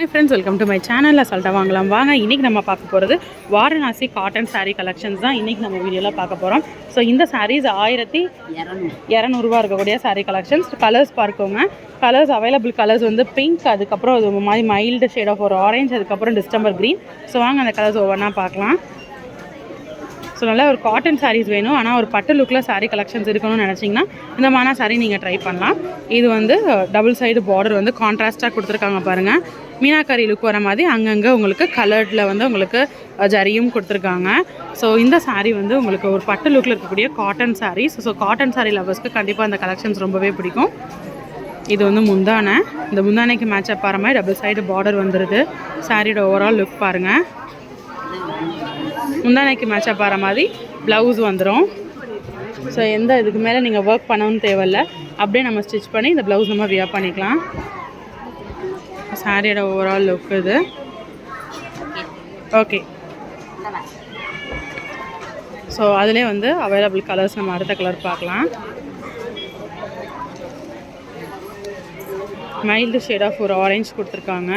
Hi friends welcome to my சேனலில் சொல்லிட்டு வாங்கலாம். வாங்க இன்றைக்கி நம்ம பார்க்க போகிறது வாரணாசி காட்டன் சாரீ கலெக்ஷன்ஸ் தான் இன்றைக்கி நம்ம வீடியோவில் பார்க்க போகிறோம் ஸோ இந்த சாரீஸ் ஆயிரத்தி இரநூறுவா இருக்கக்கூடிய சாரீ கலெக்ஷன்ஸ் கலர்ஸ் பார்க்கோங்க. கலர்ஸ் அவைலபிள் கலர்ஸ் வந்து பிங்க் அதுக்கப்புறம் அது மாதிரி மைல்டு ஷேட் ஆஃப் ஒரு ஆரஞ்சு அதுக்கப்புறம் டிஸ்டம்பர் க்ரீன் ஸோ வாங்க அந்த கலர்ஸ் ஒவ்வொன்றா பார்க்கலாம். ஸோ நல்லா ஒரு காட்டன் சாரீஸ் வேணும். ஆனால் ஒரு பட்டு லுக்கில் சாரீ கலெக்ஷன்ஸ் இருக்கணும்னு நினச்சிங்கன்னா இந்த மாதிரி சாரீ நீங்கள் ட்ரை பண்ணலாம். இது வந்து டபுள் சைடு பார்டர் வந்து கான்ட்ராஸ்ட்டாக கொடுத்துருக்காங்க பாருங்கள் மீனாக்கரி லுக் வர மாதிரி அங்கங்கே உங்களுக்கு கலர்டில் வந்து உங்களுக்கு ஜரியும் கொடுத்துருக்காங்க. ஸோ இந்த சாரீ வந்து உங்களுக்கு ஒரு பட்டு லுக்கில் இருக்கக்கூடிய cotton sarees. So cotton sari லவர்ஸ்க்கு கண்டிப்பாக அந்த கலெக்ஷன்ஸ் ரொம்பவே பிடிக்கும். இது வந்து முந்தானை. இந்த முந்தானைக்கு மேட்ச் ஆகிற மாதிரி டபுள் சைடு பார்டர் வந்துடுது சாரியோட ஓவரால் லுக் பாருங்கள் முந்தானைக்கு மேட்சப் ஆகிற மாதிரி ப்ளவுஸ் வந்துடும் ஸோ எந்த இதுக்கு மேலே நீங்கள் ஒர்க் பண்ணணும்னு தேவையில்ல. அப்படியே நம்ம ஸ்டிச் பண்ணி இந்த ப்ளவுஸ் நம்ம வியர் பண்ணிக்கலாம். சாரியோட ஓவரால் லுக் இது. ஓகே ஸோ அதிலே வந்து அவைலபிள் கலர்ஸ் நம்ம அடுத்த கலர் பார்க்கலாம். மைல்டு ஷேட் ஆஃப் ஒரு ஆரேஞ்ச் கொடுத்துருக்காங்க.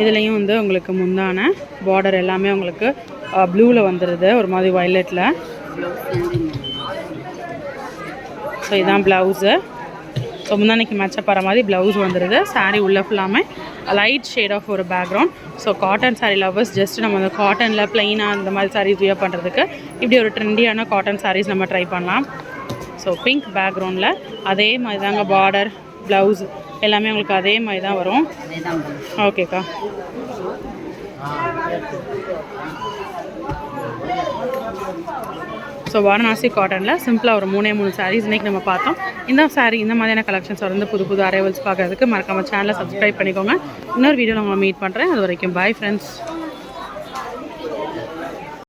இதுலேயும் வந்து உங்களுக்கு முந்தான பார்டர் எல்லாமே உங்களுக்கு ப்ளூவில் வந்துடுது ஒரு மாதிரி வயலட்டில் ஸோ இதுதான் ப்ளவுஸு ஸோ முந்தானைக்கு மேட்சப் ஆகிற மாதிரி ப்ளவுஸ் வந்துடுது சாரீ உள்ள ஃபுல்லாமே லைட் ஷேட் ஆஃப் ஒரு background so cotton sari lovers just நம்ம அந்த காட்டனில் ப்ளைனாக அந்த மாதிரி சாரீஸ் வியர் பண்ணுறதுக்கு இப்படி ஒரு ட்ரெண்டியான காட்டன் சாரீஸ் நம்ம ட்ரை பண்ணலாம். ஸோ பிங்க் பேக்ரவுண்டில் அதே மாதிரி தாங்க பார்டர் ப்ளவுஸ் எல்லாமே உங்களுக்கு அதே மாதிரி தான் வரும். ஓகேக்கா. ஸோ வாரணாசி காட்டனில் சிம்பிளாக ஒரு மூணே மூணு சாரீஸ் இன்றைக்கி நம்ம பார்த்தோம். இந்த சாரீ இந்த மாதிரியான கலெக்ஷன்ஸ் வந்து புது புது அரைவல்ஸ் பார்க்குறதுக்கு மறக்காம சேனலை சப்ஸ்கிரைப் பண்ணிக்கோங்க. இன்னொரு வீடியோவில் உங்களை மீட் பண்ணுறேன் அது வரைக்கும் பாய் ஃப்ரெண்ட்ஸ்